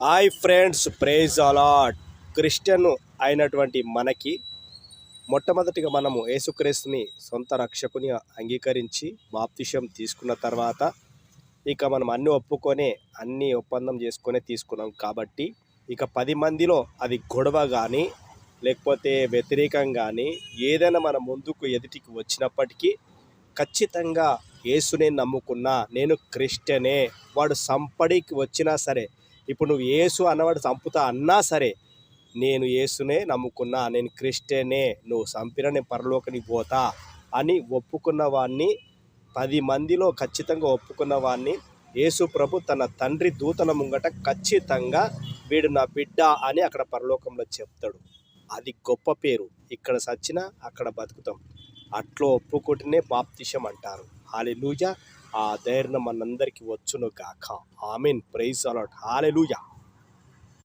Hi friends praise a lot Christian అయినటువంటి మనకి మొట్టమొదటిగా మనము యేసుక్రీస్తుని సొంత రక్షకుని అంగీకరించి బాప్తిష్యం తీసుకున్న తర్వాత ఇక మనం అన్ని ఒప్పుకొని అన్ని ఒప్పందం చేసుకొని తీసుకున్నాం కాబట్టి ఇక పది మందిలో అది గొడవ కానీ లేకపోతే వ్యతిరేకం కానీ ఏదైనా మన ముందుకు ఎదుటికి వచ్చినప్పటికీ ఖచ్చితంగా యేసునే నమ్ముకున్నా నేను క్రిస్టియనే. వాడు సంపడికి వచ్చినా సరే ఇప్పుడు నువ్వు యేసు అన్నవాడు చంపుతా అన్నా సరే నేను యేసునే నమ్ముకున్నా నేను క్రిస్టియనే నువ్వు చంపినా నేను పరలోకని పోతా అని ఒప్పుకున్న వాడిని పది మందిలో ఖచ్చితంగా ఒప్పుకున్న వాడిని యేసు ప్రభు తన తండ్రి దూతల ముంగట ఖచ్చితంగా వీడు నా బిడ్డ అని అక్కడ పరలోకంలో చెప్తాడు. అది గొప్ప పేరు. ఇక్కడ సచ్చినా అక్కడ బతుకుతాం. అట్లో ఒప్పుకుంటేనే బాప్తిషం అంటారు. హాలెలూయా ఆ ధైర్యం మనందరికీ వచ్చును గాక ఆమెన్. Praise allot hallelujah